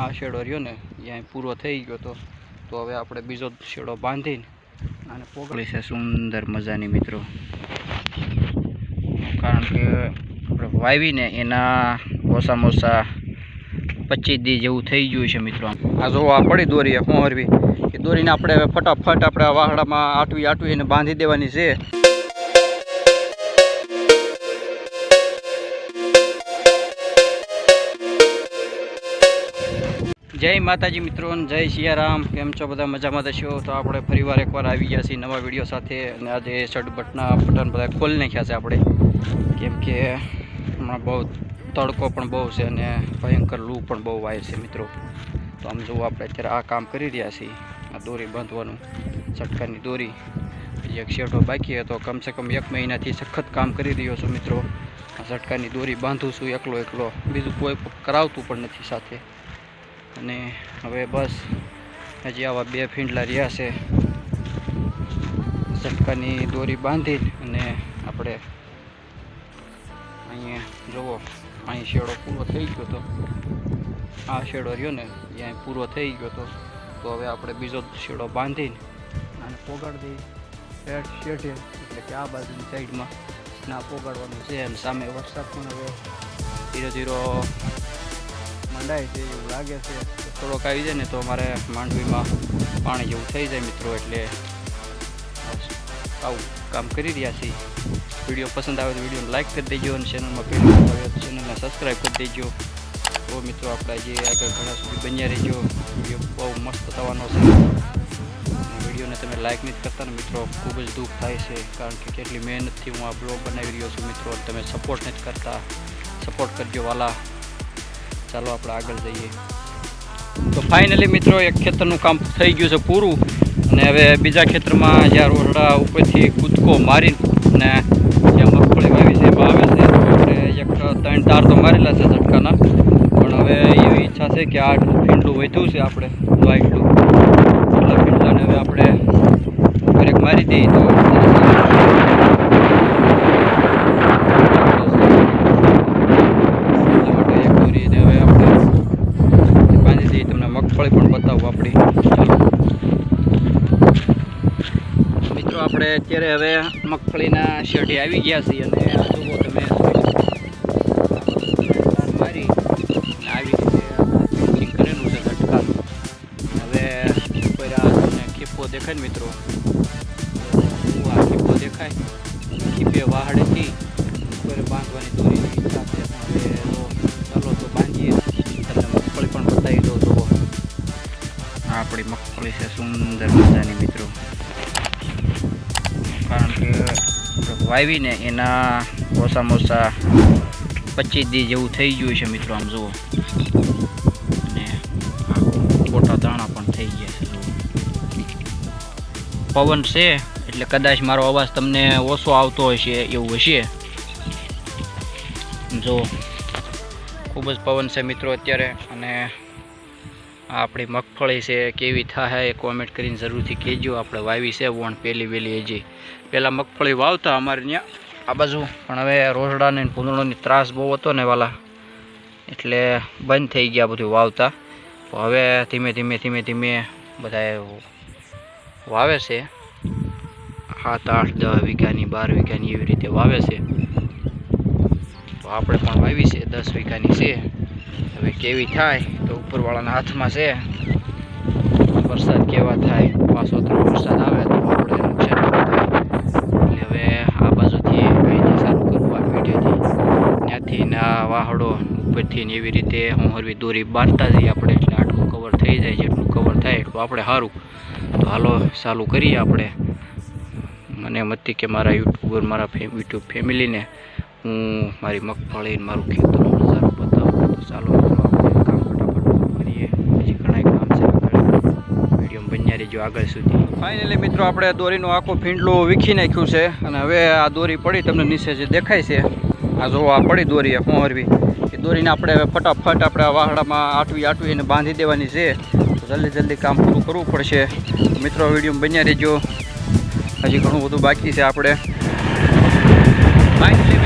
આ શેડો રહ્યો ને અહીંયા પૂરો થઈ ગયો તો તો હવે આપણે બીજો શેડો બાંધીને અને પોગળી છે સુંદર મજાની મિત્રો. કારણ કે આપણે વાવીને એના ઓછા પચીસ દી જેવું થઈ ગયું છે મિત્રો. આ જો આ પડી દોરી હરવી. એ દોરીને આપણે ફટાફટ આપણે વાહડામાં આટવી આટવી એને બાંધી દેવાની છે. જય માતાજી મિત્રો જય સિયારામ. કેમ છો બધા? મજામાં થશો તો આપણે ફરીવાર એકવાર આવી ગયા છીએ નવા વીડિયો સાથે અને આજે શર્ટ બટના બટન બધા ખોલી નાખ્યા છે આપણે. કેમ કે હમણાં બહુ તડકો પણ બહુ છે અને ભયંકર લૂ પણ બહુ વાય છે મિત્રો. તો આમ જોવું આપણે અત્યારે આ કામ કરી રહ્યા છીએ, આ દોરી બાંધવાનું ચટકાની દોરી. એક શેઠો બાકી હતો, કમસે કમ એક મહિનાથી સખત કામ કરી રહ્યો છું મિત્રો. આ ઝટકાની દોરી બાંધું છું એકલો એકલો. બીજું કોઈ કરાવતું પણ નથી સાથે. અને હવે બસ હજી આવા બે ફીંડલા રહ્યા છે. ઝટકાની દોરી બાંધી અને આપણે અહીંયા જુઓ, અહીં શેડો પૂરો થઈ ગયો તો. આ શેડો રહ્યો ને ત્યાં પૂરો થઈ ગયો તો. તો હવે આપણે બીજો શેડો બાંધીને અને પોગાડી શેડ શેઠે એટલે કે આ બાજુની સાઈડમાં. ના, પોગાડવાનું છે અને સામે વરસાદ પણ હવે ધીરે ધીરે મંડાય છે એવું લાગે છે. થોડોક આવી જાય ને તો અમારે માંડવીમાં પાણી જેવું થઈ જાય મિત્રો એટલે આવું કામ કરી રહ્યા છીએ. વીડિયો પસંદ આવે તો વિડીયોને લાઇક કરી દેજો અને ચેનલમાં પહેલી આવે તો ચેનલને સબસ્ક્રાઈબ કરી દેજો. તો મિત્રો આપણે જે આગળ ઘણા સુધી બન્યા રહેજો. વીડિયો બહુ મસ્ત થવાનો છે. વિડીયોને તમે લાઇક નથી કરતા ને મિત્રો, ખૂબ જ દુઃખ થાય છે. કારણ કે કેટલી મહેનતથી હું આ બ્લોગ બનાવી રહ્યો છું મિત્રો તમે સપોર્ટ નથી કરતા. સપોર્ટ કરજો વાલા. ચાલો આપણે આગળ જઈએ. તો ફાઇનલી મિત્રો એક ખેતરનું કામ થઈ ગયું છે પૂરું. અને હવે બીજા ખેતરમાં જ્યાં રોરડા ઉપરથી કૂદકો મારીને જ્યાં મગફળી વાવી છે, એમાં આવે છે. એક, ત્રણ તાર તો મારેલા છે ઝટકાના. પણ હવે એવી ઈચ્છા છે કે આ ફીંડલું વધ્યું છે આપણે વાઇટલું એટલા ફીંડલાને હવે આપણે બ્રેક મારી દઈએ તો એટલા માટે એક દોરીને હવે આપણે બાંધી દઈએ તમને મગફળી પણ બતાવું આપણી ચાલો મિત્રો આપણે અત્યારે હવે મગફળીના શેઢે આવી ગયા છીએ અને જુઓ તમે. મારી આવી રીતે કરેલું છે ઝટકાનું હવે તમને ખીપો દેખાય ને મિત્રો? આ ખીપો દેખાય. ખીપે વાહડેથી કોઈ બાંધવાની દોરીની ચાલો તો બાંધીએ. મગફળી પણ બતાવી દો તો આપણી મગફળી છે સુંદર મજાની, મિત્રો. કારણ કે વાવીને એના ઓછામાં ઓછા પચીસ દી જેવું થઈ ગયું છે મિત્રો, આમ જુઓ. અને મોટા દાણા પણ થઈ ગયા છે પવન છે, એટલે કદાચ મારો અવાજ તમને ઓછો આવતો હશે એવું હશે. જો ખૂબ જ પવન છે મિત્રો અત્યારે, અને આપણી મગફળી છે, કેવી થાય એ કોમેન્ટ કરીને જરૂરથી કહેજો. આપણે વાવી છે, વણ પહેલી વહેલી હજી. પહેલાં મગફળી વાવતા અમારે ત્યાં આ બાજુ. પણ હવે રોસડાને ને ભૂંદળોની ત્રાસ બહુ હતો ને વાલા. એટલે બંધ થઈ ગયા બધું વાવતા. તો હવે ધીમે ધીમે ધીમે ધીમે બધા વાવે છે. સાત, આઠ, દસ વીઘાની, બાર વીઘાની એવી રીતે વાવે છે. તો આપણે પણ વાવી છે, દસ વીઘાની છે. હવે કેવી થાય તો ઉપરવાળાના હાથમાં છે. વરસાદ કેવા થાય? પાછો ત્રણ વરસાદ આવે તો આપણે નુકસાન એટલે હવે આ બાજુથી અહીંથી સારું કરવું આ પેઢીથી ત્યાંથી ને વાહડો ઉપરથી ને એવી રીતે હું હરવી દોરી બાંધતા જઈએ આપણે. એટલે આટલું કવર થઈ જાય જેટલું કવર થાય એટલું આપણે સારું તો હાલો, ચાલુ કરીએ આપણે. મને એમ હતી કે મારા યુટ્યુબર, મારા યુટ્યુબ ફેમિલીને હું મારી મગફળી મારું ખેતરનો ચાલો કામ ફટાફટ કરીએ. હજી ઘણા કામ છે વીડિયો બન્યા રહીજો આગળ સુધી. ફાઇનલી મિત્રો આપણે દોરીનો આખો ફીંડલો વીખી નાખ્યું છે અને હવે આ દોરી પડી તમને નીચે જે દેખાય છે, આ જો આ પડી દોરી હું એ દોરીને આપણે ફટાફટ આપણે આ વાહડામાં આટવી આટવી એને બાંધી દેવાની છે. જલ્દી જલ્દી કામ પૂરું કરવું પડશે. મિત્રો વીડિયો બન્યા રહેજો. હજી ઘણું બધું બાકી છે આપણે. ફાઇનલી